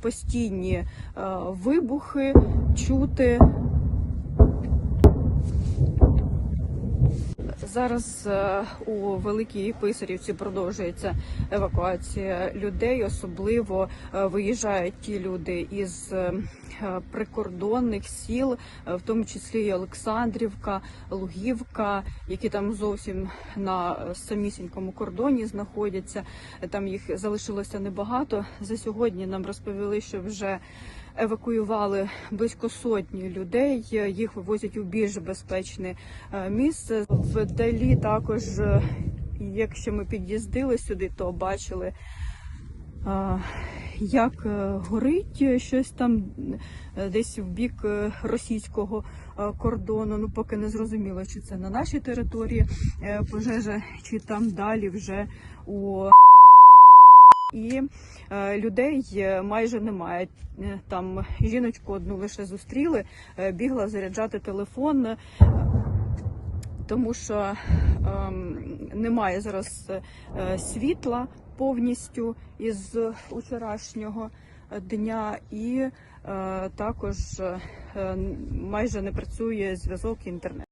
постійні е, вибухи чути. Зараз е, у Великій Писарівці продовжується евакуація людей. Особливо е, виїжджають ті люди із е, прикордонних сіл, в тому числі і Олександрівка, Лугівка, які там зовсім на самісінькому кордоні знаходяться. Там їх залишилося небагато. За сьогодні нам розповіли, що вже евакуювали близько сотні людей. Їх вивозять у більш безпечне місце. Вдалі також, е, якщо ми під'їздили сюди, то бачили. е, Як е, горить щось там десь в бік російського кордону. Ну поки не зрозуміло, чи це на нашій території пожежа, чи там далі вже у і людей майже немає. Там жіночку одну лише зустріли, бігла заряджати телефон, тому що ем, немає зараз е, світла повністю із вчорашнього дня, і е, також е, майже не працює зв'язок інтернет.